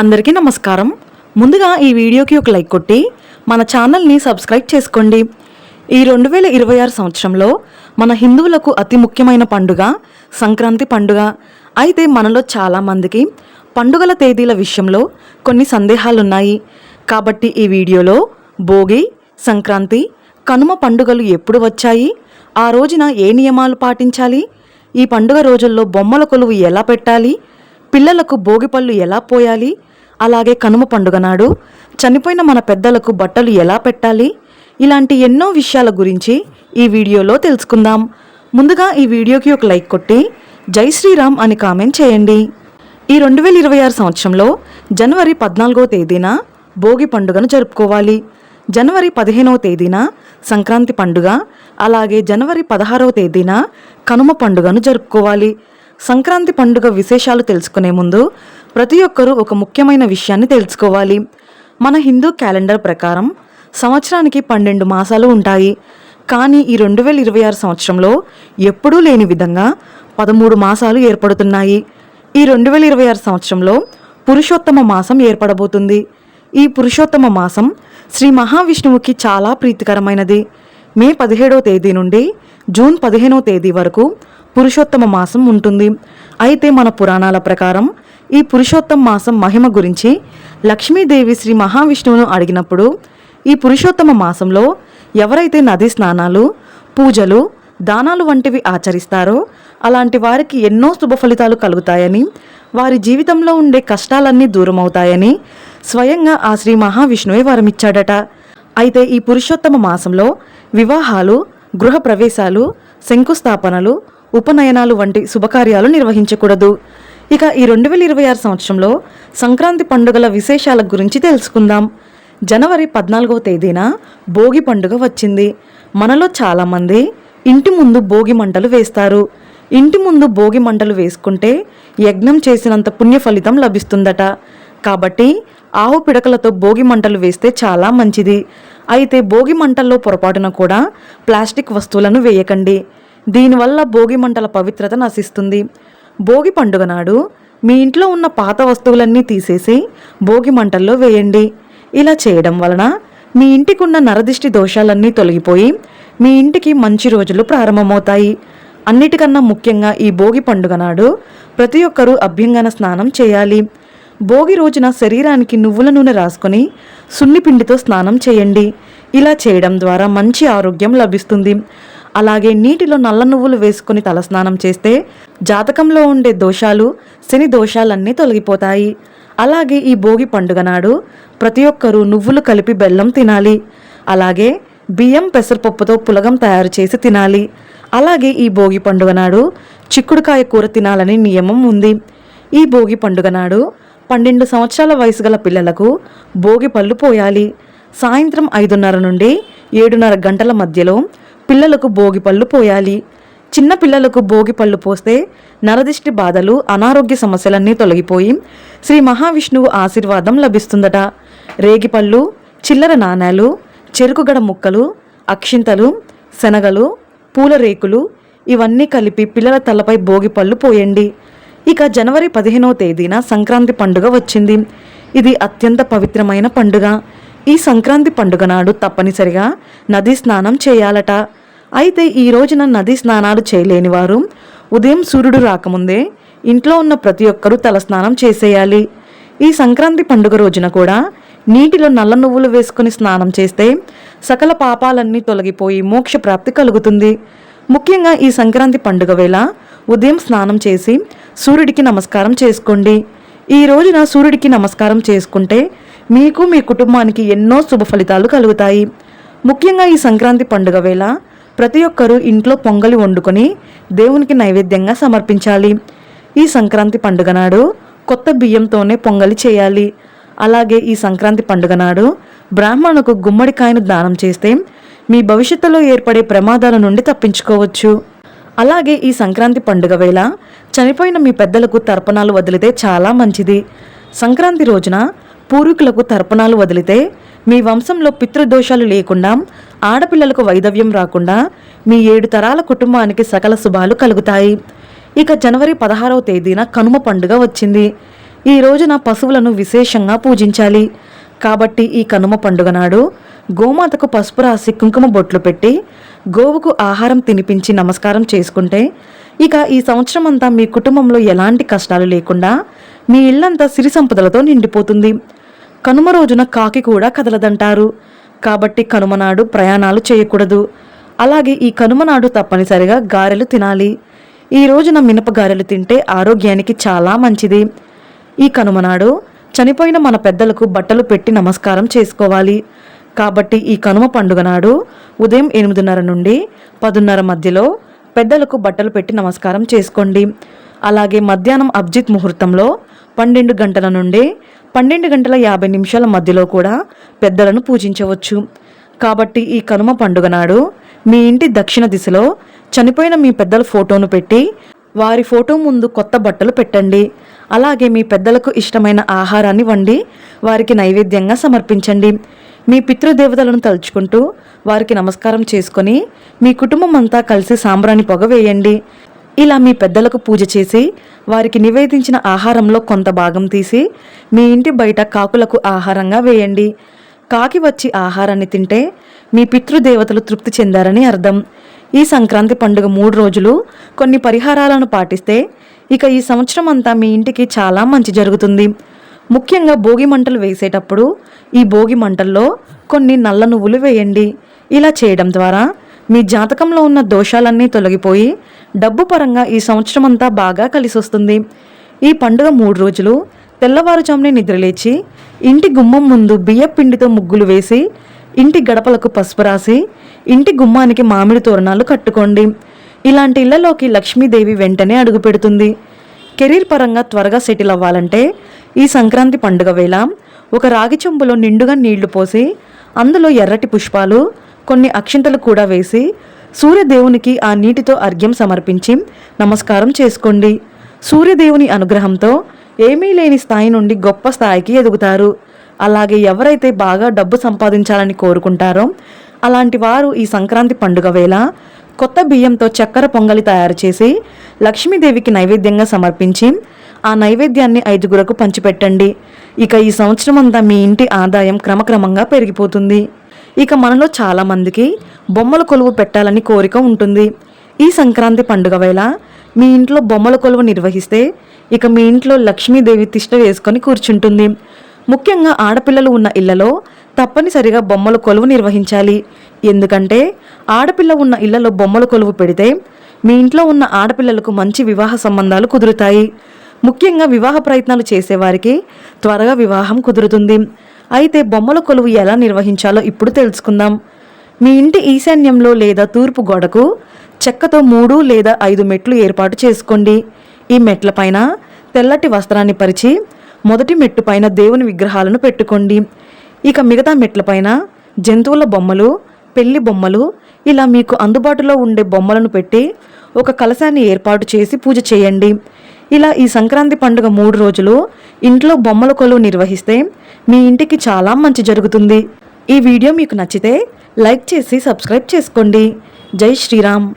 అందరికీ నమస్కారం. ముందుగా ఈ వీడియోకి ఒక లైక్ కొట్టి మన ఛానల్ని సబ్స్క్రైబ్ చేసుకోండి. ఈ రెండు వేల ఇరవై ఆరు సంవత్సరంలో మన హిందువులకు అతి ముఖ్యమైన పండుగ సంక్రాంతి పండుగ. అయితే మనలో చాలామందికి పండుగల తేదీల విషయంలో కొన్ని సందేహాలున్నాయి. కాబట్టి ఈ వీడియోలో భోగి సంక్రాంతి కనుమ పండుగలు ఎప్పుడు వచ్చాయి? ఆ రోజున ఏ నియమాలు పాటించాలి? ఈ పండుగ రోజుల్లో బొమ్మల కొలువు ఎలా పెట్టాలి? పిల్లలకు భోగిపళ్ళు ఎలా పోయాలి? అలాగే కనుమ పండుగ నాడు చనిపోయిన మన పెద్దలకు బట్టలు ఎలా పెట్టాలి? ఇలాంటి ఎన్నో విషయాల గురించి ఈ వీడియోలో తెలుసుకుందాం. ముందుగా ఈ వీడియోకి ఒక లైక్ కొట్టి జై శ్రీరామ్ అని కామెంట్ చేయండి. ఈ రెండు వేల ఇరవై ఆరు సంవత్సరంలో జనవరి పద్నాలుగో తేదీన భోగి పండుగను జరుపుకోవాలి. జనవరి పదిహేనవ తేదీన సంక్రాంతి పండుగ అలాగే జనవరి పదహారవ తేదీన కనుమ పండుగను జరుపుకోవాలి. సంక్రాంతి పండుగ విశేషాలు తెలుసుకునే ముందు ప్రతి ఒక్కరూ ఒక ముఖ్యమైన విషయాన్ని తెలుసుకోవాలి. మన హిందూ క్యాలెండర్ ప్రకారం సంవత్సరానికి పన్నెండు మాసాలు ఉంటాయి. కానీ ఈ రెండు వేల ఇరవై ఆరు సంవత్సరంలో ఎప్పుడూ లేని విధంగా పదమూడు మాసాలు ఏర్పడుతున్నాయి. ఈ రెండు వేల ఇరవై ఆరు సంవత్సరంలో పురుషోత్తమ మాసం ఏర్పడబోతుంది. ఈ పురుషోత్తమ మాసం శ్రీ మహావిష్ణువుకి చాలా ప్రీతికరమైనది. మే పదిహేడవ తేదీ నుండి జూన్ పదిహేనవ తేదీ వరకు పురుషోత్తమ మాసం ఉంటుంది. అయితే మన పురాణాల ప్రకారం ఈ పురుషోత్తమ మాసం మహిమ గురించి లక్ష్మీదేవి శ్రీ మహావిష్ణువును అడిగినప్పుడు ఈ పురుషోత్తమ మాసంలో ఎవరైతే నదీ స్నానాలు పూజలు దానాలు వంటివి ఆచరిస్తారో అలాంటి వారికి ఎన్నో శుభ ఫలితాలు కలుగుతాయని వారి జీవితంలో ఉండే కష్టాలన్నీ దూరమవుతాయని స్వయంగా ఆ శ్రీ మహావిష్ణువే వరమిచ్చాడట. అయితే ఈ పురుషోత్తమ మాసంలో వివాహాలు గృహ ప్రవేశాలు శంకుస్థాపనలు ఉపనయనాలు వంటి శుభకార్యాలు నిర్వహించకూడదు. ఇక ఈ రెండు వేల ఇరవై ఆరు సంవత్సరంలో సంక్రాంతి పండుగల విశేషాల గురించి తెలుసుకుందాం. జనవరి పద్నాలుగవ తేదీన భోగి పండుగ వచ్చింది. మనలో చాలామంది ఇంటి ముందు భోగి మంటలు వేస్తారు. ఇంటి ముందు భోగి మంటలు వేసుకుంటే యజ్ఞం చేసినంత పుణ్య ఫలితం లభిస్తుందట. కాబట్టి ఆవు పిడకలతో భోగి మంటలు వేస్తే చాలా మంచిది. అయితే భోగి మంటల్లో పొరపాటున కూడా ప్లాస్టిక్ వస్తువులను వేయకండి. దీనివల్ల భోగి మంటల పవిత్రత నశిస్తుంది. భోగి పండుగ నాడు మీ ఇంట్లో ఉన్న పాత వస్తువులన్నీ తీసేసి భోగి మంటల్లో వేయండి. ఇలా చేయడం వలన మీ ఇంటికి ఉన్న నరదిష్టి దోషాలన్నీ తొలగిపోయి మీ ఇంటికి మంచి రోజులు ప్రారంభమవుతాయి. అన్నిటికన్నా ముఖ్యంగా ఈ భోగి పండుగ నాడు ప్రతి ఒక్కరూ అభ్యంగన స్నానం చేయాలి. భోగి రోజున శరీరానికి నువ్వుల నూనె రాసుకొని సున్నిపిండితో స్నానం చేయండి. ఇలా చేయడం ద్వారా మంచి ఆరోగ్యం లభిస్తుంది. అలాగే నీటిలో నల్ల నువ్వులు వేసుకుని తలస్నానం చేస్తే జాతకంలో ఉండే దోషాలు శని దోషాలన్నీ తొలగిపోతాయి. అలాగే ఈ భోగి పండుగ నాడు ప్రతి ఒక్కరూ నువ్వులు కలిపి బెల్లం తినాలి. అలాగే బియ్యం పెసరపప్పుతో పులగం తయారు చేసి తినాలి. అలాగే ఈ భోగి పండుగ నాడు చిక్కుడుకాయ కూర తినాలని నియమం ఉంది. ఈ భోగి పండుగ నాడు పన్నెండు సంవత్సరాల వయసు గల పిల్లలకు భోగి పళ్ళు పోయాలి. సాయంత్రం ఐదున్నర నుండి ఏడున్నర గంటల మధ్యలో పిల్లలకు భోగి పళ్ళు పోయాలి. చిన్న పిల్లలకు భోగి పళ్ళు పోస్తే నరదిష్టి బాధలు అనారోగ్య సమస్యలన్నీ తొలగిపోయి శ్రీ మహావిష్ణువు ఆశీర్వాదం లభిస్తుందట. రేగిపళ్ళు చిల్లర నాణేలు చెరుకుగడ ముక్కలు అక్షింతలు శనగలు పూల రేకులు ఇవన్నీ కలిపి పిల్లల తలపై భోగి పళ్ళు పోయండి. ఇక జనవరి పదిహేనో తేదీన సంక్రాంతి పండుగ వచ్చింది. ఇది అత్యంత పవిత్రమైన పండుగ. ఈ సంక్రాంతి పండుగ నాడు తప్పనిసరిగా నదీ స్నానం చేయాలట. అయితే ఈ రోజున నదీ స్నానాలు చేయలేని వారు ఉదయం సూర్యుడు రాకముందే ఇంట్లో ఉన్న ప్రతి ఒక్కరూ తలస్నానం చేసేయాలి. ఈ సంక్రాంతి పండుగ రోజున కూడా నీటిలో నల్ల నువ్వులు వేసుకుని స్నానం చేస్తే సకల పాపాలన్నీ తొలగిపోయి మోక్ష ప్రాప్తి కలుగుతుంది. ముఖ్యంగా ఈ సంక్రాంతి పండుగ వేళ ఉదయం స్నానం చేసి సూర్యుడికి నమస్కారం చేసుకోండి. ఈ రోజున సూర్యుడికి నమస్కారం చేసుకుంటే మీకు మీ కుటుంబానికి ఎన్నో శుభ ఫలితాలు కలుగుతాయి. ముఖ్యంగా ఈ సంక్రాంతి పండుగ వేళ ప్రతి ఒక్కరూ ఇంట్లో పొంగలి వండుకొని దేవునికి నైవేద్యంగా సమర్పించాలి. ఈ సంక్రాంతి పండుగ నాడు కొత్త బియ్యంతోనే పొంగలి చేయాలి. అలాగే ఈ సంక్రాంతి పండుగ నాడు బ్రాహ్మణుకు గుమ్మడికాయను దానం చేస్తే మీ భవిష్యత్తులో ఏర్పడే ప్రమాదాల నుండి తప్పించుకోవచ్చు. అలాగే ఈ సంక్రాంతి పండుగ వేళ చనిపోయిన మీ పెద్దలకు తర్పణాలు వదిలితే చాలా మంచిది. సంక్రాంతి రోజున పూర్వీకులకు తర్పణాలు వదిలితే మీ వంశంలో పితృదోషాలు లేకుండా ఆడపిల్లలకు వైదవ్యం రాకుండా మీ ఏడు తరాల కుటుంబానికి సకల శుభాలు కలుగుతాయి. ఇక జనవరి పదహారవ తేదీన కనుమ పండుగ వచ్చింది. ఈ రోజున పశువులను విశేషంగా పూజించాలి. కాబట్టి ఈ కనుమ పండుగ నాడు గోమాతకు పసుపు రాసి కుంకుమ బొట్లు పెట్టి గోవుకు ఆహారం తినిపించి నమస్కారం చేసుకుంటే ఇక ఈ సంవత్సరం అంతా మీ కుటుంబంలో ఎలాంటి కష్టాలు లేకుండా మీ ఇల్లంతా సిరి సంపదలతో నిండిపోతుంది. కనుమ రోజున కాకి కూడా కదలదంటారు. కాబట్టి కనుమనాడు ప్రయాణాలు చేయకూడదు. అలాగే ఈ కనుమనాడు తప్పనిసరిగా గారెలు తినాలి. ఈ రోజున మినప గారెలు తింటే ఆరోగ్యానికి చాలా మంచిది. ఈ కనుమనాడు చనిపోయిన మన పెద్దలకు బట్టలు పెట్టి నమస్కారం చేసుకోవాలి. కాబట్టి ఈ కనుమ పండుగ నాడు ఉదయం ఎనిమిదిన్నర నుండి పదున్నర మధ్యలో పెద్దలకు బట్టలు పెట్టి నమస్కారం చేసుకోండి. అలాగే మధ్యాహ్నం అబ్జిత్ ముహూర్తంలో పన్నెండు గంటల నుండి పన్నెండు గంటల యాభై నిమిషాల మధ్యలో కూడా పెద్దలను పూజించవచ్చు. కాబట్టి ఈ కనుమ పండుగ నాడు మీ ఇంటి దక్షిణ దిశలో చనిపోయిన మీ పెద్దల ఫోటోను పెట్టి వారి ఫోటో ముందు కొత్త బట్టలు పెట్టండి. అలాగే మీ పెద్దలకు ఇష్టమైన ఆహారాన్ని వండి వారికి నైవేద్యంగా సమర్పించండి. మీ పితృదేవతలను తలుచుకుంటూ వారికి నమస్కారం చేసుకొని మీ కుటుంబం అంతా కలిసి సాంబ్రాణి పొగ వేయండి. ఇలా మీ పెద్దలకు పూజ చేసి వారికి నివేదించిన ఆహారంలో కొంత భాగం తీసి మీ ఇంటి బయట కాకులకు ఆహారంగా వేయండి. కాకి వచ్చి ఆహారాన్ని తింటే మీ పితృదేవతలు తృప్తి చెందారని అర్థం. ఈ సంక్రాంతి పండుగ మూడు రోజులు కొన్ని పరిహారాలను పాటిస్తే ఇక ఈ సంవత్సరం అంతా మీ ఇంటికి చాలా మంచి జరుగుతుంది. ముఖ్యంగా భోగి మంటలు వేసేటప్పుడు ఈ భోగి మంటల్లో కొన్ని నల్ల నువ్వులు వేయండి. ఇలా చేయడం ద్వారా మీ జాతకంలో ఉన్న దోషాలన్నీ తొలగిపోయి డబ్బు పరంగా ఈ సంవత్సరం అంతా బాగా కలిసి వస్తుంది ఈ పండుగ మూడు రోజులు తెల్లవారుజామునే నిద్రలేచి ఇంటి గుమ్మం ముందు బియ్య పిండితో ముగ్గులు వేసి ఇంటి గడపలకు పసుపు రాసి ఇంటి గుమ్మానికి మామిడి తోరణాలు కట్టుకోండి. ఇలాంటి ఇళ్ళలోకి లక్ష్మీదేవి వెంటనే అడుగుపెడుతుంది కెరీర్ పరంగా త్వరగా సెటిల్ అవ్వాలంటే ఈ సంక్రాంతి పండుగ వేళ ఒక రాగి చెంబులో నిండుగా నీళ్ళు పోసి అందులో ఎర్రటి పుష్పాలు కొన్ని అక్షింతలు కూడా వేసి సూర్యదేవునికి ఆ నీటితో అర్ఘ్యం సమర్పించి నమస్కారం చేసుకోండి. సూర్యదేవుని అనుగ్రహంతో ఏమీ లేని స్థాయి నుండి గొప్ప స్థాయికి ఎదుగుతారు. అలాగే ఎవరైతే బాగా డబ్బు సంపాదించాలని కోరుకుంటారో అలాంటి వారు ఈ సంక్రాంతి పండుగ వేళ కొత్త బియ్యంతో చక్కెర పొంగలి తయారు చేసి లక్ష్మీదేవికి నైవేద్యంగా సమర్పించి ఆ నైవేద్యాన్ని ఐదుగురకు పంచిపెట్టండి. ఇక ఈ సంవత్సరం అంతా మీ ఇంటి ఆదాయం క్రమక్రమంగా పెరిగిపోతుంది. ఇక మనలో చాలామందికి బొమ్మల కొలువు పెట్టాలని కోరిక ఉంటుంది. ఈ సంక్రాంతి పండుగ వేళ మీ ఇంట్లో బొమ్మల కొలువు నిర్వహిస్తే ఇక మీ ఇంట్లో లక్ష్మీదేవి తిష్ట వేసుకొని కూర్చుంటుంది. ముఖ్యంగా ఆడపిల్లలు ఉన్న ఇళ్ళలో తప్పనిసరిగా బొమ్మల కొలువు నిర్వహించాలి. ఎందుకంటే ఆడపిల్ల ఉన్న ఇళ్ళలో బొమ్మల కొలువు పెడితే మీ ఇంట్లో ఉన్న ఆడపిల్లలకు మంచి వివాహ సంబంధాలు కుదురుతాయి. ముఖ్యంగా వివాహ ప్రయత్నాలు చేసేవారికి త్వరగా వివాహం కుదురుతుంది. అయితే బొమ్మల కొలువు ఎలా నిర్వహించాలో ఇప్పుడు తెలుసుకుందాం. మీ ఇంటి ఈశాన్యంలో లేదా తూర్పు గోడకు చెక్కతో మూడు లేదా ఐదు మెట్లు ఏర్పాటు చేసుకోండి. ఈ మెట్లపైన తెల్లటి వస్త్రాన్ని పరిచి మొదటి మెట్టుపైన దేవుని విగ్రహాలను పెట్టుకోండి. ఇక మిగతా మెట్లపైన జంతువుల బొమ్మలు పెళ్ళి బొమ్మలు ఇలా మీకు అందుబాటులో ఉండే బొమ్మలను పెట్టి ఒక కలశాన్ని ఏర్పాటు చేసి పూజ చేయండి. ఇలా ఈ సంక్రాంతి పండుగ మూడు రోజులు ఇంట్లో బొమ్మల కొలువు నిర్వహిస్తే మీ ఇంటికి చాలా మంచి జరుగుతుంది. ఈ వీడియో మీకు నచ్చితే లైక్ చేసి సబ్స్క్రైబ్ చేసుకోండి. జై శ్రీరామ్.